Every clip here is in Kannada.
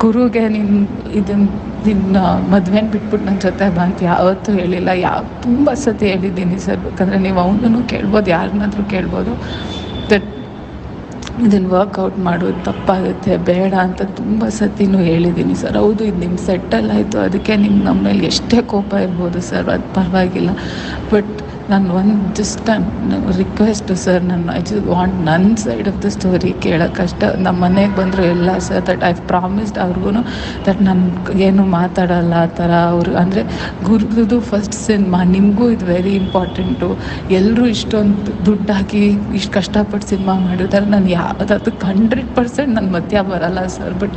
ಗುರುಗೆ ನಿನ್ನ ಇದನ್ನ ನಿನ್ನ ಮದುವೆನ ಬಿಟ್ಬಿಟ್ಟು ನನ್ನ ಜೊತೆ ಬಾ ಅಂತ ಯಾವತ್ತೂ ಹೇಳಿಲ್ಲ. ಯಾವ ತುಂಬ ಸತಿ ಹೇಳಿದ್ದೀನಿ ಸರ್. ಬೇಕಂದರೆ ನೀವು ಅವನನ್ನು ಕೇಳ್ಬೋದು, ಯಾರನ್ನಾದ್ರೂ ಕೇಳ್ಬೋದು. ದಟ್ ಇದನ್ನು ವರ್ಕೌಟ್ ಮಾಡೋದು ತಪ್ಪಾಗುತ್ತೆ, ಬೇಡ ಅಂತ ತುಂಬ ಸತಿನೂ ಹೇಳಿದ್ದೀನಿ ಸರ್. ಹೌದು, ಇದು ನಿಮ್ಮ ಸೆಟ್ಟಲ್ ಆಯಿತು. ಅದಕ್ಕೆ ನಿಮ್ಗೆ ನಮ್ಮ ಮೇಲೆ ಎಷ್ಟೇ ಕೋಪ ಇರ್ಬೋದು ಸರ್, ಅದು ಪರವಾಗಿಲ್ಲ. ಬಟ್ ನಾನು ಒಂದು ಜಸ್ಟ್ ನಾನು ರಿಕ್ವೆಸ್ಟು ಸರ್, ನಾನು ಐ ಜಸ್ಟ್ ವಾಂಟ್ ನನ್ನ ಸೈಡ್ ಆಫ್ ದ ಸ್ಟೋರಿ ಕೇಳೋಕ್ಕಷ್ಟ ನಮ್ಮ ಮನೆಗೆ ಬಂದರು ಎಲ್ಲ ಸರ್ ದಟ್ ಐ ಪ್ರಾಮಿಸ್ಡ್ ಅವ್ರಿಗೂ ದಟ್ ನಾನು ಏನು ಮಾತಾಡಲ್ಲ ಆ ಥರ ಅವರು, ಅಂದರೆ ಗುರುದು ಫಸ್ಟ್ ಸಿನ್ಮಾ ನಿಮಗೂ ಇದು ವೆರಿ ಇಂಪಾರ್ಟೆಂಟು ಎಲ್ಲರೂ ಇಷ್ಟೊಂದು ದುಡ್ಡು ಹಾಕಿ ಇಷ್ಟು ಕಷ್ಟಪಟ್ಟು ಸಿನಿಮಾ ಮಾಡಿರ್ತಾರೆ. ನಾನು ಯಾವ್ದು ಅದಕ್ಕೆ ಹಂಡ್ರೆಡ್ ಪರ್ಸೆಂಟ್ ನನ್ನ ಮಧ್ಯ ಬರಲ್ಲ sir but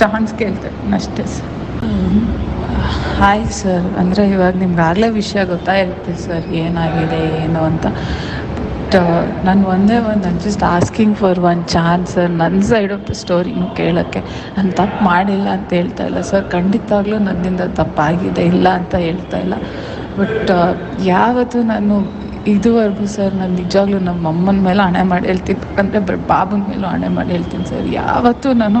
ಚಾನ್ಸ್ ಕೇಳ್ತೇನೆ ಅಷ್ಟೇ ಸರ್. ಹಾಯ್ ಸರ್ ಅಂದರೆ ಇವಾಗ ನಿಮ್ಗೆ ಆಗಲೇ ವಿಷಯ ಗೊತ್ತಾಗಿರುತ್ತೆ ಸರ್ ಏನಾಗಿದೆ, ಏನು ಅಂತ. ಬಟ್ ನಾನು ಒಂದೇ ಒಂದು ನಾನು just asking for one chance sir ನನ್ನ ಸೈಡ್ ಆಫ್ ದ ಸ್ಟೋರಿನೂ ಕೇಳೋಕ್ಕೆ. ನಾನು ತಪ್ಪು ಮಾಡಿಲ್ಲ ಅಂತ ಹೇಳ್ತಾ ಇಲ್ಲ ಸರ್ ಖಂಡಿತವಾಗ್ಲೂ ನನ್ನಿಂದ ತಪ್ಪಾಗಿದೆ, ಇಲ್ಲ ಅಂತ ಹೇಳ್ತಾ ಇಲ್ಲ. ಬಟ್ ಯಾವತ್ತೂ ನಾನು ಇದುವರೆಗೂ ಸರ್ ನಾನು ನಿಜವಾಗ್ಲೂ ನಮ್ಮ ಅಮ್ಮನ ಮೇಲೆ ಹಣೆ ಮಾಡಿ ಹೇಳ್ತೀನಿ ಅಂದರೆ ಬಾಬನ ಮೇಲೂ ಹಣೆ ಮಾಡಿ ಹೇಳ್ತೀನಿ ಸರ್ ಯಾವತ್ತೂ ನಾನು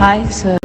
ಹಾಯ್ ಸರ್